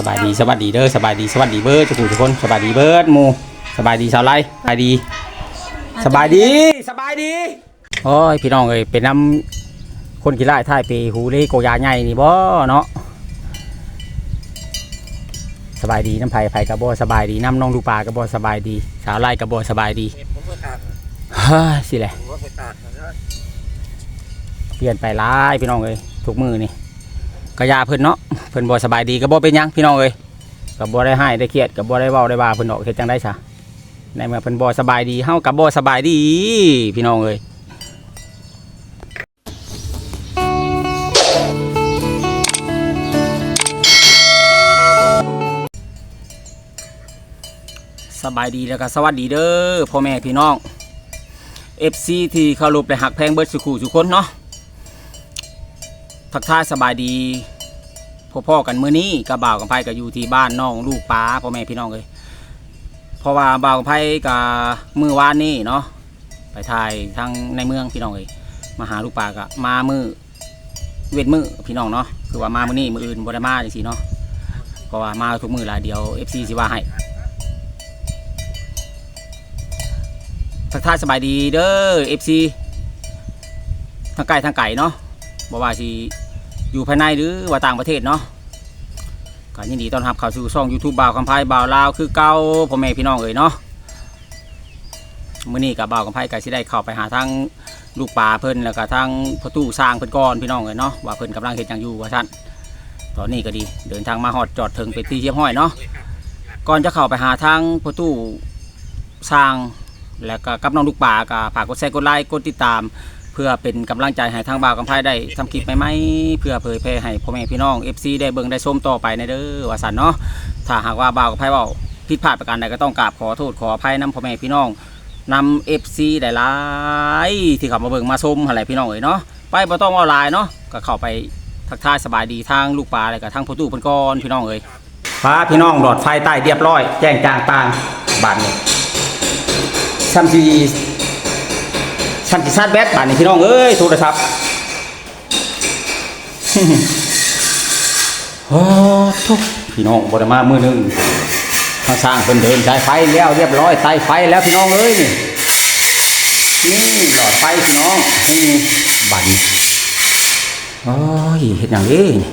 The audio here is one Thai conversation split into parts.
สบายดีสวัสดีเด้อสบายดีสวัสดีเบิร์ดทุกทุกคนสบายดีเบิร์ดหมูสบายดีสาวไล่สบายดีสบายดีสบายดีโอ้ยพี่น้องเอ้ยเป็นน้ำคนกีฬาท่ายไปหูเล่โกยาใหญ่นี่บ่เนาะสบายดีน้ำไผ่ไผ่กระบอสบายดีน้ำน้องลูปลากระบอสบายดี สาวไล่กระบอสบายดีเฮ้ยสิแหละผมก็ไปตัดนะเปลี่ยนไปหลายพี่น้องเอ้ยทุกมือนี่ ก็ยาเพิ่นเนาะเพิ่นบ่สบายดีก็บ่เป็นหยังพี่น้องเอ้ยก็บ่ได้ให้ได้เครียดก็บ่ได้เว้าได้ว่าเพิ่นดอกเฮ็ดจังได๋ซะในเมื่อเพิ่นบ่สบายดีเฮาก็บ่สบายดี พี่น้องเอ้ยสบายดีแล้วก็สวัสดีเด้อพ่อแม่พี่น้อง FC ที่เคารพและหักแพงเบิดสุขุสุคนเนาะ ทักทายสบายดีพ่อๆกันมื้อนี้กับบ่าวกับไผก็อยู่ที่บ้านน้องลูกป้าพ่อแม่พี่น้องเลยเพราะว่าบ่าวกับไผกับมือวานนี้เนาะไปถ่ายทางในเมืองพี่น้องเลยมาหาลูกป้าก็มามือเว้นมือพี่น้องเนาะคือว่ามามื้อนี้มื้ออื่นบ่ได้มาจังซี่เนาะเพราะว่ามาทุกมื้อหลายเดียว FC สิว่าให้ทักทายสบายดีเด้อ FC ทางไกลทางไก่เนาะบ่ว่าสิ อยู่ภายในหรือว่าต่างประเทศเนาะก็ยินดีต้อนรับเข้าสู่ช่อง YouTube บ่าวคำไพ่บ่าวลาวคือเก่าพ่อแม่พี่น้องเอ๋ยเนาะมื้อนี้กับบ่าวคำไพ่ก็สิได้เข้าไปหาทางลูกป่าเพิ่นแล้วก็ทางประตูสร้างเพิ่นก่อนพี่น้องเอ๋ยเนาะว่าเพิ่นกำลังเฮ็ดหยังอยู่ว่าซั่นตอนนี้ก็ดีเดินทางมาฮอดจอดถึงเป็นที่เรียบร้อยเนาะก่อนจะเข้าไปหาทางประตูสร้างแล้วก็กับน้องลูกป่าก็ฝากกดแชร์กดไลค์กดติดตาม เพื่อเป็นกำลังใจให้ทางบ่าวกำไพได้ทำคลิปใหม่ๆเพื่อเผยแพร่ให้พ่อแม่พี่น้อง FC ได้เบิ่งได้ชมต่อไปในเด้อว่าสันเนาะถ้าหากว่าบ่าวกำไพเว่าผิดพลาดประการใดก็ต้องกราบขอโทษขออภัยนำพ่อแม่พี่น้องนำ FC ได้หลายที่เข้ามาเบิ่งมาชมอะไรพี่น้องเอ๋ยเนาะไปบ่ต้องออนไลน์เนาะก็เข้าไปทักทายสบายดีทางลูกปลาอะไรกับทางพ่อตู้เพิ่นก่อนพี่น้องเอ๋ยพาพี่น้องหลอดไฟใต้เรียบร้อย แจ้งจางปางบาดนี้ซัมซี ฉันจะชาร์จแบตป่านนี้พี่น้องเอ้ยโทรศัพท์โอ้ทุกพี่น้องบไดมามือหนึ่งทางสร้างเป็นเดินสายไฟแล้วเรียบร้อยไต่ไฟแล้วพี่น้องเอ้ยนี่นี่หลอดไฟพี่น้องนี่บันโอ้ยเห็นอย่างนี้นี่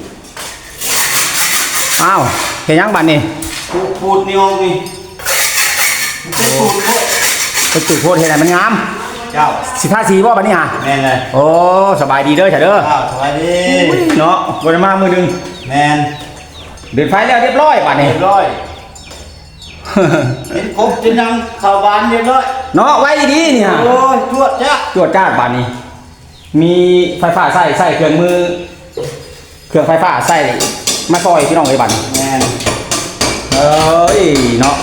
อ้าวเห็นยังบันนี่ปูดปูดนี่องนี่เป็นปูดโคตรไปจุดโพดเห็นไหนมันงาม เจ้าสิท่าสีบ่บันนี่ฮะแมนเลยโอ้สบายดีเด้อเฉยเด้อเจ้าสวัสดีเนาะบไดมามือหนึ่งแมนเดินไฟแล้วเรียบร้อยป่านนี้เรียบร้อยเห็นกบจะนั่งเข้าบ้านเรียบร้อยเนาะไว้ดีเนี่ยโอ้ยจวดจ้าตรวจจ้าดป่านนี้ มีไฟฟ้าใส่ใส่เครื่องมือ เครื่องไฟฟ้าใส่มาซอยพี่น้องเลยบัดนแมนเอ้ยเนาะ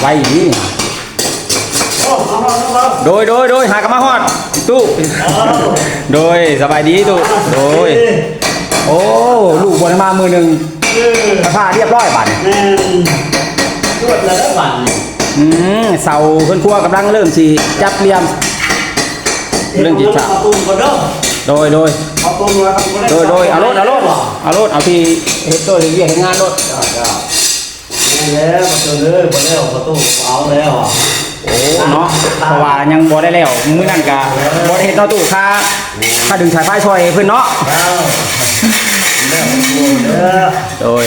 ไว้ดีเนี่ย โอ้เอาเอาเอา โดยโดยโดยหากนมาฮอดตู้โดยสบายดีตู้โดยโอ้ลูกบนมามือหนึ่งเออไฟฟ้าเรียบร้อยบัดนแมนจวดแล้วบันอืมเสาเพื่อนครัวกำลังเริ่มสิจับเรียม เรื่องจิตใจเอาตุ้มก่อนเด้อโดยโดยเอาตุ้มมาครับโดยโดยเอารถเอารถเอารถเอาที่เฮ็ดตัวเฮ็ดเวียกเฮ็ดงานรถจ้าจ้าแม่นแล้วมาเจอเลยมาแล้วประตูเอาแล้วอะ โอ้เนาะเพราะว่ายังบ่ได้แล้วมื้อนั้นก็บ่ได้เฮ็ดเนาะตู้ค่าค่าดึงสายไฟช่วยเพิ่นเนาะเอาแล้วเด้อโดย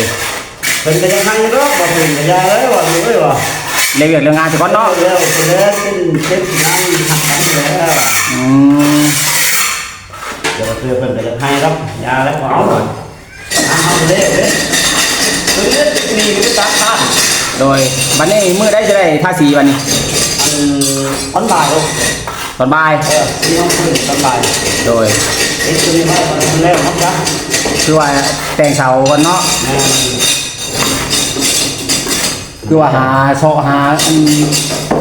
เป็นกันยังไงเนาะบ่เป็นกันยาเลยว่ะรู้เลยว่ะเรื่องเวียกเรื่องงานสิก่อนเนาะแล้วเป็นแล้วเป็นเช็ดนั่งหักกันแล้วอืมเดี๋ยวเพื่อเป็นกันยังไงครับยาแล้วเอาหน่อยเอาเด้เด้ตัวนี้นี่นี่ตัดขาดโดยบัดนี้มื้อใดจะได้ทาสีบัดนี้ อันอันบ่ายลูกตอนบ่ายเออที่ห้องคืนอันบ่ายโดยเอ็กซ์ตัวนี้ให้มันแล้วครับจ้ะคือว่าแต่งเสาก่อนเนาะแม่คือว่าหาเซาะหาอัน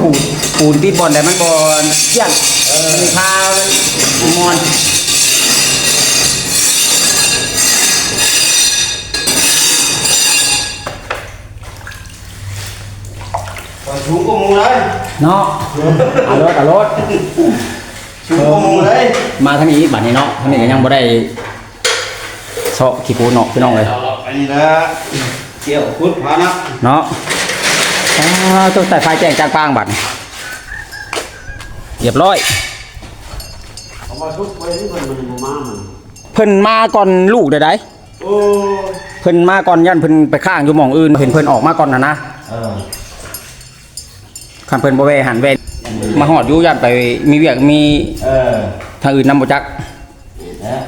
ปูนปูนติดบ่อนได้มันบ่เที่ยงเออมีพามอน ปล่อยชูกูมูเลยเนาะเอารถเอารถชูกูมูเลยมาทางนี้บัดนี้เนาะทางนี้ก็ยังบ่ได้เซาะขี้ปูนเนาะพี่น้องเลยอันนี้นะเกี่ยวพุทธพานะเนาะอ่าต้องใส่ไฟแจ้งจางปางบัดเรียบร้อยเอามาทุบไว้ที่มันมันบ่มามันเพิ่นมาก่อนลูกได้ไดโอ้เพิ่นมาก่อนยันเพิ่นไปข้างอยู่หม่องอื่นเห็นเพิ่นออกมาก่อนน่ะนะเออ คันเพิ่นบ่แวหันแวมาฮอดอยู่ยันไปมีเวียกมีเออทางอื่นนำบ่จักเด้อ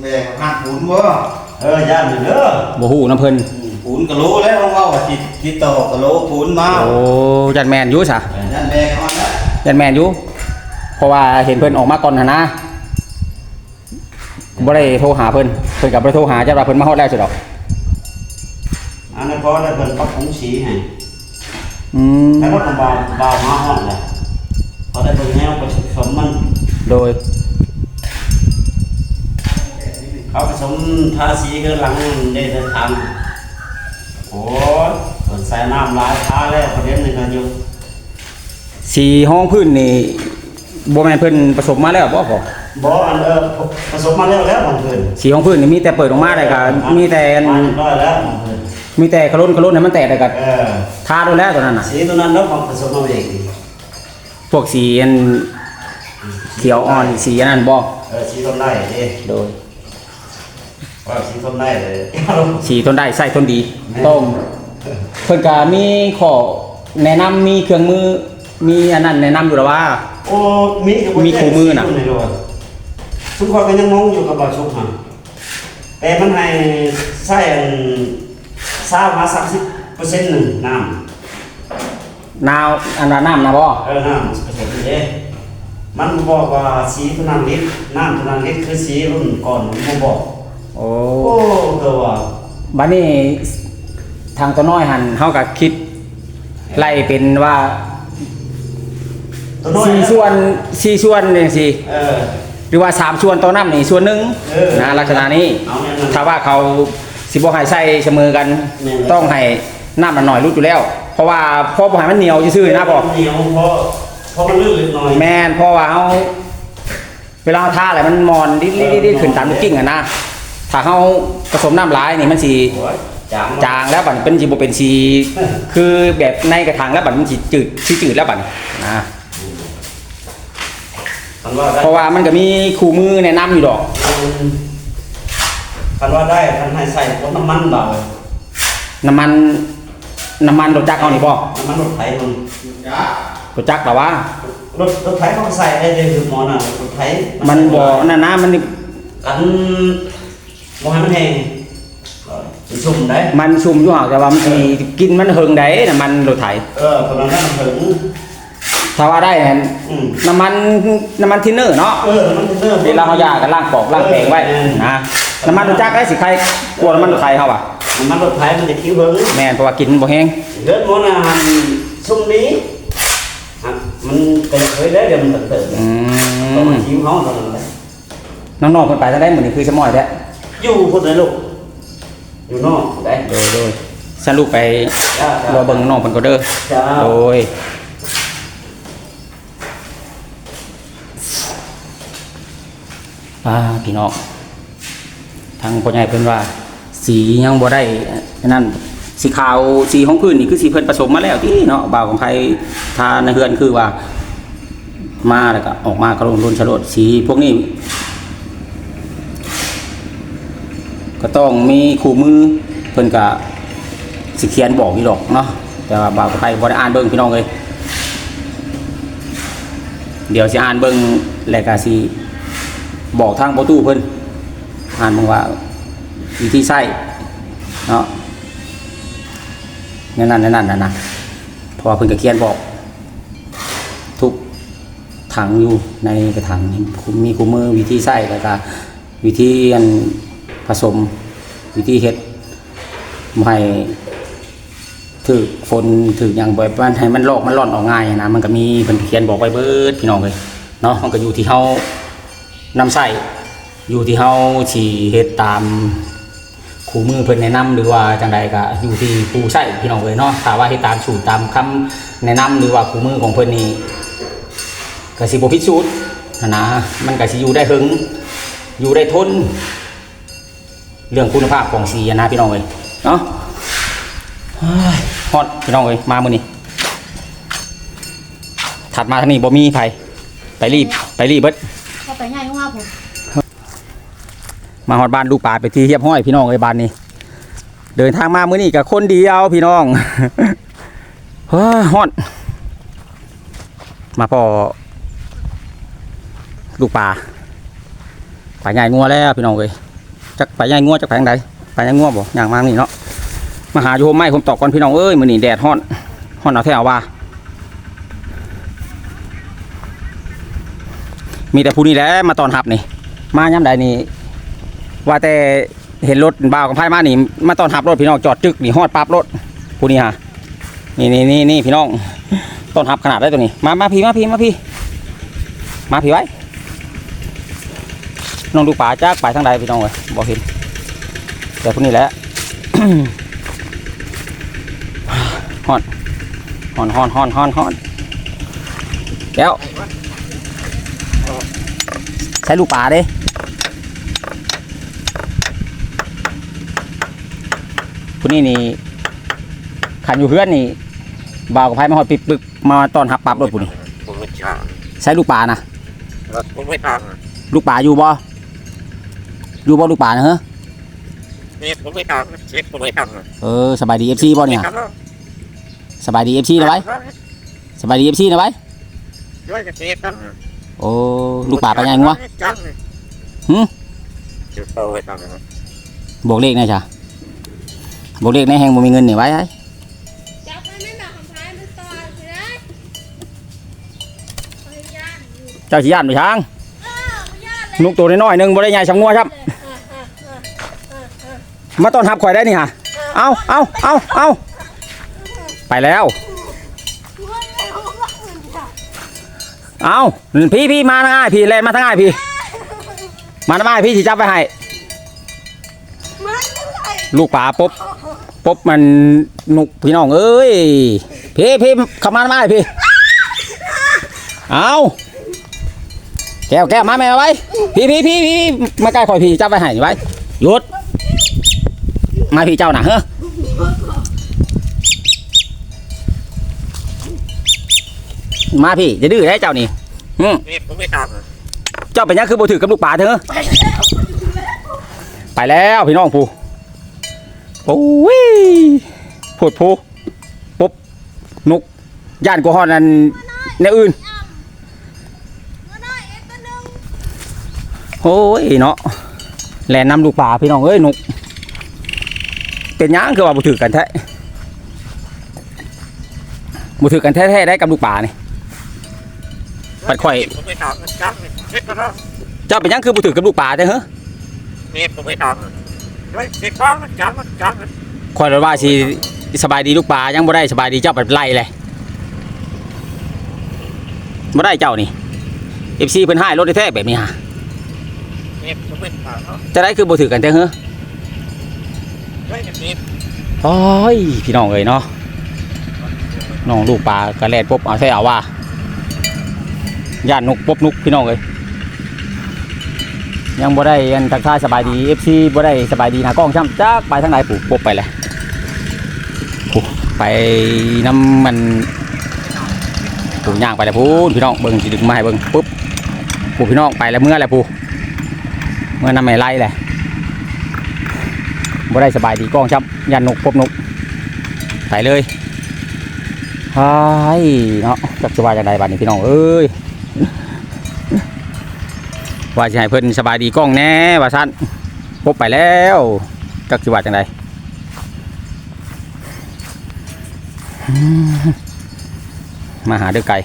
แม่หักปูนบ่เออย่านอยู่เด้อบ่ฮู้นํเพิ่นปูนกะโหลแล้วว่าว่าสิสิต่อกะโหลปูนมาโอ้ยันแม่นอยู่ซะนั่นแม่ก็ว่าแล้วยันแม่นอยู่เพราะว่าเห็นเพิ่นออกมาก่อนหั่นนะบ่ได้โทรหาเพิ่นเพิ่นก็บ่ได้โทรหาจักว่าเพิ่นมาฮอดแล้วสิดอกอันนั้นพอได้เพิ่นปรับปรุงสีให้ อืมแต่ว่าเบาเบามาฮอดแหละพอได้เบิ่งแนวผสมมันโดย เขาผสมทาสีกันหลังได้เดินทางโอ้ยเพิ่นใส่น้ำหลายทาแล้วประเด็นหนึงก็อยู่สีห้องพื้นนี่บ่แม่นเพิ่นผสมมาแล้วบ่พอบ่อันเออผสมมาแล้วแล้วมันเพิ่นสีห้องพื้นนี่มีแต่เปิดออกมาได้ก็มีแต่อันมาเรียบร้อยแล้วมันเพิ่น มีแต่กระล้นกระล้นให้มันแตกได้ก็เออทาด้วยแล้วตอนนั้นน่ะ สีตัวนั้นเนาะของผสมมาเองพวกสีอันเขียวอ่อนสีอันนั้นบ่เออสีต้นได้เด้โดยว่าสีต้นได้เลยสีทนได้ใส่ทนดีต้มเพิ่นก็มีข้อแนะนำมีเครื่องมือมีอันนั้นแนะนำอยู่แล้วว่า โอ้มีกับมีคู่มือน่ะสีต้ด้วยทุกคนก็ยังงงอยู่กับบาชุกฮะแต่มันให้ใส่อัน ซามา30เปอร์เซ็นต์หนึ่งน้ำนาวอันนั้นน้ำนะบ่เออน้ำผสมเด้มันบอกว่าสีเท่านั้นลิตรน้ำเท่านั้นลิตรคือสีรุ่นก่อนมันบ่บอก โอ้โอ้เออว่าบัดนี้ทางตัวน้อยหันเฮาก็คิด ไล่เป็นว่าตัวน้อยสี่ส่วนสี่ส่วนจังซี่เออ หรือว่าสามส่วนต่อน้ำนี่ส่วนหนึ่งเออ นะลักษณะนี้ เอาแน่นอนถ้าว่าเขา สิบ่ให้ใส่เสมอกันแน่นอนต้องให้น้ำมันหน่อยรุดอยู่แล้ว เพราะว่าพอบ่ให้มันเหนียวซื่อๆนะพ่อเหนียวเพราะเพราะมันลื่นเล็กน้อยแม่นเพราะว่าเฮาเวลาเราทาอะไรมันมอนดิดๆๆขึ้นตามลูกกิ้งอะนะถ้าเฮาผสมน้ำหลายนี่มันสิ โอ้ยจางจางแล้วบัดนี้เป็นสิบ่เป็นสีคือแบบในกระถางแล้วบัดมันสิจืดสิจืดแล้วบัดนี้นะคันว่าได้เพราะว่ามันก็มีคู่มือแนะนำอยู่ดอก คันว่าได้คันให้ใส่พวกน้ำมันเบาน้ำมัน น้ำมันรถจักรเอานี่บ่น้ำมันรถไถมันจ้ารถจักรแต่ว่ารถรถไถเขาก็ใส่ได้เลยคือหมอน่ะรถไถมันบ่นั่นนะมันนี่กันบ่ให้มันแห้งเออสิชุ่มได้มันชุ่มอยู่ห่างแต่ว่ามันสิกินมันเฮิงได้น้ำมันรถไถเออคนนั้นมันถึงถ้าว่าได้นั่นอืมน้ำมันน้ำมันทินเนอร์เนาะเออมันเริ่มเวลาเขายากันล้างปอกล้างแปรงไว้นะ น้ำมันรถจักรได้สิใครกลัวน้ำมันรถไถเฮาอะน้ำมันรถไถมันจะคิ้วเบิ่งแม่นเพราะว่ากินบ่แห้งเลือดหมอน่ะมันชุ่มนี้อะมันเป็นเคยได้เดี๋ยวมันเติมอืต้องมมาคิ้วเฮาตอนนั้นแหละน้องๆเพิ่นไปทางใดมื้อนี้คือสมอยแท้อยู่คนไหนลูกอยู่นอกได้โดยโดยสรุปไปจ้ารอเบิ่งน้องเพิ่นก็เด้อจ้าโดยอ่าพี่น้อง ทางพ่อใหญ่เพิ่นว่า สียังบ่ได้นนั่นสีขาวสีของพื้นนี่คือสีเพิ่นผสมมาแล้วที่เนาะบ่าวของไผทาในเฮือนคือว่า มาแล้วก็ออกมากระลงรุนฉลดสีพวกนี้ ก็ต้องมีคู่มือเพิ่นก็สิเขียนบอกอยู่ดอกเนาะแต่ว่าบ่าวกับไผบ่ได้อ่านเบิ่งพี่น้องเลยเดี๋ยวสิอ่านเบิ่งแล้วก็สิบอกทางประตูเพิ่น อ่านบิ่งว่าวิธีใช้เนาะนั่นนั่นนั่นนั่นนะพราะว่าเพิ่นก็เขียนบอก ทุกถังอยู่ในกระถางมีคู่มือวิธีใช้แล้วก็วิธีอันผสมวิธีเฮ็ดให้ถือฝนถืออย่างบ่อยมันให้มันลอกมันร่อนออกง่ายนะมันก็มีเพิ่นเขียนบอกไว้เบิดพี่น้องเลยเนาะมันก็อยู่ที่เฮานำใส่ อยู่ที่เฮาสิเฮ็ดตามคู่มือเพิ่นแนะนำหรือว่าจังใดก็อยู่ที่ผู้ใช้พี่น้องเลยเนาะถ้าว่าเฮ็ดตามสูตรตามคำแนะนำหรือว่าคู่มือของเพิ่นนี่ก็สิบ่ผิดสูตรนะนะมันก็สิอยู่ได้ถึงอยู่ได้ทน เรื่องคุณภาพของสีนะพี่น้องเลยเนาะฮ้ยฮอดพี่น้องเอ้ยมามื้อนี้ถัดมาทางนี้บ่มีไผไปรีบไปรีบเบิดเข้าไปง่ายมากผม มาฮอดบ้านลูกป่าไปที่เรียบห้อยพี่น้องเอ้ยบ้านนี้ เดินทางมามื้อนี้กับคนเดียวพี่น้องเฮ้ยฮอดมาพอลูกป่าไปใหญ่งัวแล้วพี่น้องเอ้ยจักไปใหญ่งัวจักไปทางใดไปใหญ่งัวบ่ย่างมานี่เนาะมาหาอยู่โฮมไม้ผมตอกก่อนพี่น้องเอ้ยมื้อนี้แดดฮ้อนฮ้อนเอาแท้เอาว่ามีแต่ผู้นี้แหละมาตอนรับนี่ มาย่ำใดนี่ ว่าแต่เห็นรถบ่าวกับไพ่มานี่มาตอนรับรถพี่น้องจอดจึกนี่ฮอดปั๊บรถผู้นี้ฮะนี่นี่นี่นี่พี่น้องต้อนรับขนาดได้ตัวนี้ มามาพี่มาพี่มาพี่มาพี่ไว้น้องดูป่าจากไปทางใดพี่น้องเลยบอกเห็นแต่ผู้นี้แหละฮอนฮอนฮอนฮอนฮอนฮอนแล้วใช้ลูกป่าเด้ ผู้นี้นี่ขันอยู่เพื่อนนี่บ่าวกับไพ่มาหอดปิดปึกมาตอนหับปรับรถผู้นี้ผมไม่ทใช้ลูกป่านะำผมไม่ทลูกป่าอยู่บ่อยู่บ่ลูกป่านะเฮ้อำนี่ผมไม่ทำเช็คผมไม่ทำเออสบายดีเอฟซีบ่เนี่ยครับสบายดีเอฟซีนะไว้สบายดีเอฟซีนะไว้ด้วยกับเช็คครับโอ้ลูกป่าไปยังวะจังหึจุดโตไปทำนะบวกเลขหนะจ้ะ บวกเลขในแหงบ่มีเงินนี่ไว้ไอ้จับมันไม่หนักคำท้ายมันต่อเลยพยายามเจ้าสิย่านไปช้างเออพยายามเลยนุกตัวน้อยๆหนึงบ่ได้ใหญ่สำงัวครับมาต้อนรับข่อยได้นี่ฮะเอาเอาเอาเอาไปแล้วเอาพี่พี่มาทางง่ายพี่แลนมาทางง่ายพี่ มาทางง่ายพี่สิจับไปให้มันอะไรลูกป่าปุ๊บ ปุ๊บมันนุกพี่น้องเอ้ยพี่พี่เข้ามาทางง่ายพี่เอาแก้วแก้วมาแม่เอาไว้พี่พี่พี่พี่มาใกล้ข่อยพี่จับไปให้ไว้หยุดมาพี่เจ้าน่ะเฮ้อมาพี่จะดื้อได้เจ้านี่อืมนี่ผมไม่ทเจ้าเป็นยังคือบ่ถือกับลูกป่าเถอะไปแล้วพี่น้องผู้ โอ้ยพูดผู้ปุ๊บนุกย่านกูฮอดนั่นแนวอื่นมันได้เอ็ดตัวหนึ่งโอ้ยเนาะแลนนำลูกป่าพี่น้องเอ้ยนุกเป็นหยังคือว่าบ่ถือกันแท้บ่ถือกันแท้ๆได้กับลูกป่านี่ำปัดข่อยผมไม่ทำจังเช็คครับเจ้าเป็นหยังคือบ่ถือกับลูกป่าเด้อเฮ้อนี่ผมไม่ ทำด้วยเช็คครับจังจังข่อยว่าสิสบายดีลูกป่ายังบ่ได้สบายดีเจ้าไปไล่เลยบ่ได้เจ้านี่ FC เพิ่นให้รถแท้แบบนี้ฮะนี่ผมไม่ทำจะได้คือบ่ถือกันแท้เฮ้อด้วยกับโอ้ยพี่น้องเอ้ยเนาะน้องลูกป่ากระแลดปุ๊บเอาใส่เอาว่าย่านนกปุ๊บนุกพี่น้องเอ้ย ยังบ่ได้อันทักทายสบายดี FC บ่ได้สบายดีน้ากล้องช้ำจักไปทางไหนปุ๊บปุ๊บไปเลยปุ๊บไปน้ำมันปุ๊ย่างไปแล้วพูนพี่น้องเบิ่งสิดึงมาให้เบิ่งปุ๊บปุ๊พี่น้องไปแล้วเมื่อแล้วปุ๊เมื่อน้ำไม่ไล่เลยบ่ได้สบายดีกล้องชับยันนกพบนกไปเลยไฮ้ยเนาะจักสบายจังไดบัดนี้พี่น้องเอ้ย ว่าจะให้เพิ่นสบายดีกล้องแน่ว่าซั่นพบไปแล้วจักสิว่าจังไดมาหาเด้อไก่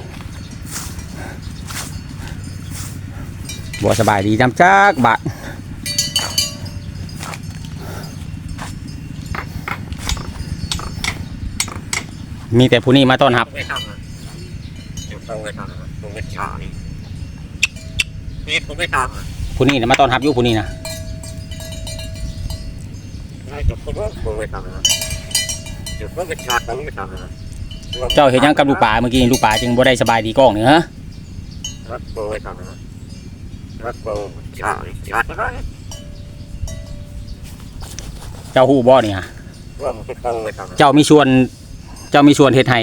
บ่สบายดีจำจักบาดมีแต่ผู้นี้มาต้อนรับไม่ทำจุดโตไปทำผมไม่ทำนี่ ผมไม่ทำผู้นี้นะมาต้อนรับอยู่ผู้นี้นะไม่จุดผมผมไม่ทำนะจุดผมไม่ทำผมไม่ทำนะเจ้าเห็นยังกับลูกป่าเมื่อกี้ลูกป่าจึงบ่ได้สบายดีกล้องนี่ฮะรักโบไม่ทำนะรักโบจ่ายจ่ายอะไรเจ้าฮู้บ่นี่ฮะผว่ามันต้องไปทำเจ้ามีชวน เจ้ามีชวนเฮ็ดให้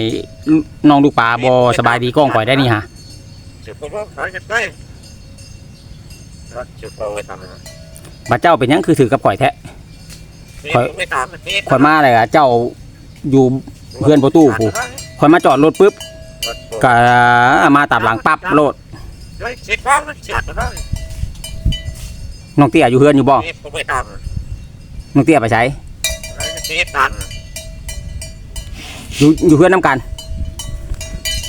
น้องลูกปลาบ่สบายดีก้องข่อยได้นี่ฮะจุดพบขายกันได้ จุดต้องไปทำบัดเจ้าเป็นหยังคือถือกับข่อยแท้ไม่ทำข่อยมาเลยอะเจ้าอยู่เพื่อนประตูผู้ข่อยมาจอดรถปุ๊บก็มาตามหลังปั๊บโลดเฮ้ยเสียฟ้องเสียกันได้น้องเตี้ยอยู่เพื่อนอยู่บ่นี่ผมไม่ทน้องเตี้ยไปใช้ำเสียตันอยู่อยู่เพื่อนน้ำกัน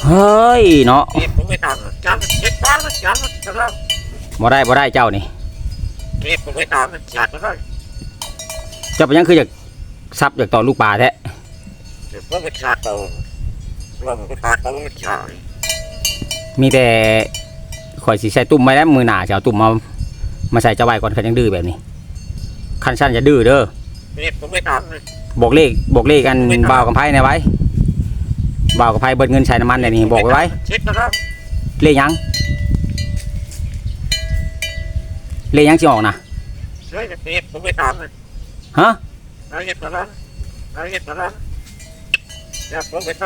เฮ้ยเนาะนี่ผมไม่ทำจันเสียฟ้องจันกันได้ บ่ได้บ่ได้เจ้านี่นี่ผมไม่ทำเสียกันได้เจ้าเป็นหยังคืออยากซับอยากต่อลูกปลาแท้เดี๋ยวผมไม่ขาดตัวว่ามันขาดตัวมันขาดมีแต่ข่อยสิใส่ตุ่มไว้แล้วมือหน้าจะเอาตุ่มมามาใส่เจ้าไว้ก่อนคันยังดื้อแบบนี้คันชั้นจะดื้อเด้อนี่ผมไม่ทำบอกเลขบอกเลขกันบ่าวกับไพ่ในไว้บ่าวกับไพ่เบิดเงินใช้น้ำมันเนี่ยนี่บอกไว้ไว้เช็ดนะครับเลขหยัง เลขหยังสิออกนะเฮ้ยนี่ผมไม่ทำเลยฮะอะไรกันนะอะไรกันนะอย่าผมไม่ท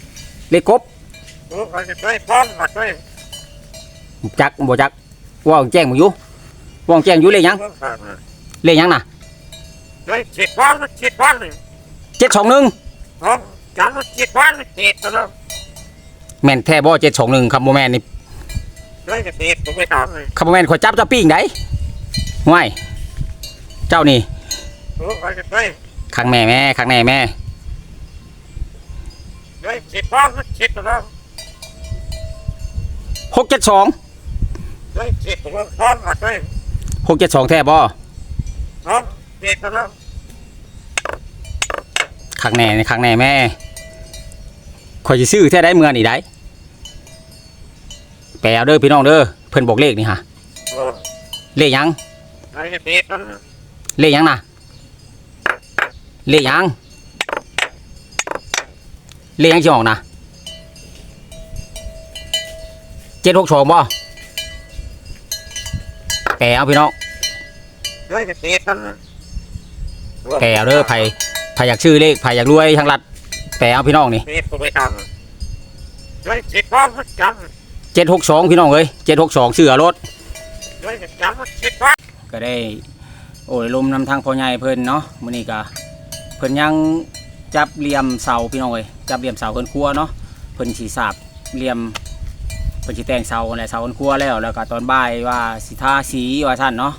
ำเลขกบโอ้ยไปพร้อมมาไปจักบ่จักว่างแจ้งบ่อยู่ว่างแจ้งอยู่เลขหยังเลขหยังน่ะเฮ้ยฉีดพร้อมฉีดพร้อมเลยเจ็ดสองหนึ่งพร้อมจังฉีดพร้อมฉีดแล้วแม่นแท้บ่เจ็ดสองหนึ่งคำโบแมน นี่เฮ้ยฉีดผมไม่ทำเลยคำโบแมนขอยจับเจ้าปิ้งได้ห่วยเจ้านี่โอ้ยไปขังแม่แม่ขังแน่แม่เฮ้ยฉีดพร้อมฉีดแล้วหกเจ็ดสองเฮ้ยฉีดผมพร้อมมาไปหกเจ็ดสองแท้บ่พร้อมฉีดแล้วขังแน่ขังแน่แม่ข่อยสิซื้อแท้ได้เมือนี่ได้แปลเอาเด้อพี่น้องเด้อเพิ่นบอกเลขนี่ฮะโอ้เลขหยังไอ้ฉีดแล้วเลขหยังน่ะเลขหยังเลขหยังสิออกนะเจ็ดหกสองบ่แปลเอาพี่น้องเฮ้ยฉีดแล้วแปลเอาเด้อไผไผอยากชื่อเลขไผอยากรวยทางรัฐแปลเอาพี่น้องนี่ฉีดผมไม่ทำเฮ้ยฉีดพร้อมจัง เจ็ดหกสองพี่น้องเอ้ยเจ็ดหกสองเสือรถก็ได้ โอ้ยลมนำทางพ่อใหญ่เพิ่นเนาะมื้อนี้ก็เพิ่นยังจับเหลี่ยมเสาพี่น้องเอ้ยจับเหลี่ยมเสาเพิ่นครัวเนาะเพิ่นสิสาบเหลี่ยมเพิ่นสิแต่งเสาแหละเสาเพิ่นครัวแล้วแล้วก็ตอนบ่ายว่าสิทาสีว่าซั่นเนาะ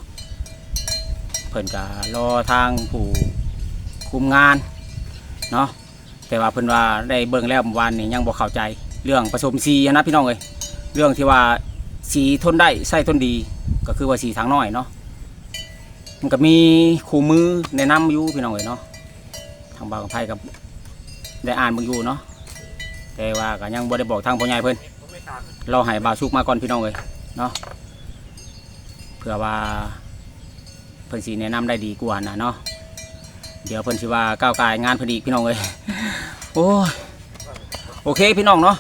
เพิ่นก็รอทางผู้คุมงานเนาะแต่ว่าเพิ่นว่าได้เบิ่งแล้วเมื่อวานนี้ยังบ่เข้าใจเรื่องผสมสีนนะพี่น้องเอ้ย เรื่องที่ว่าสีทนได้ใส่ทนดี ก็คือว่าสีทางน้อยเนาะมันก็มีคู่มือแนะนำอยู่พี่น้องเอ๋ยเนาะทางบางกับไพ่กับได้อ่านมึงอยู่เนาะแต่ว่าก็ยังบ่ได้บอกทางพ่อใหญ่เพิ่นเราให้บาสุกมาก่อนพี่น้องเอ๋ยเนาะเผื่อว่าเพิ่นสิแนะนำได้ดีกว่านะเนาะเดี๋ยวเพิ่นสิว่าก้าวไกายงานพอดีพี่น้องเอ๋ยโอ้โอเคพี่น้องเนาะ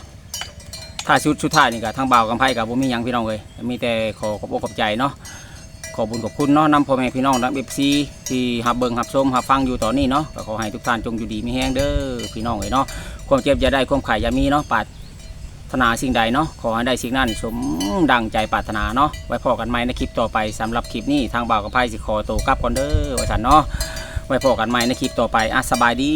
ถ้าชุดสุดท้ายนี่ก็ทางบ่าวกับไพ่กับบ่มีหยังพี่น้องเอ๋ยมีแต่ขอขอบอกขอบใจเนาะขอบุญขอบคุณเนาะนำพ่อแม่พี่น้องนักเอฟซีที่หับเบิงหับชมหับฟังอยู่ตอนนี้เนาะก็ขอให้ทุกท่านจงอยู่ดีมีแห้งเด้อพี่น้องเอ๋ยเนาะความเจ็บอย่าได้ความขายอย่ามีเนาะปรารถนาสิ่งใดเนาะขอให้ได้สิ่งนั้นสมดังใจปรารถนาเนาะไว้พอกันใหม่ในคลิปต่อไปสำหรับคลิปนี้ทางบ่าวกับไพ่สิขอตัวกลับก่อนเด้อไว่าฉันเนาะไว้พอกันใหม่ในคลิปต่อไปอะสบายดี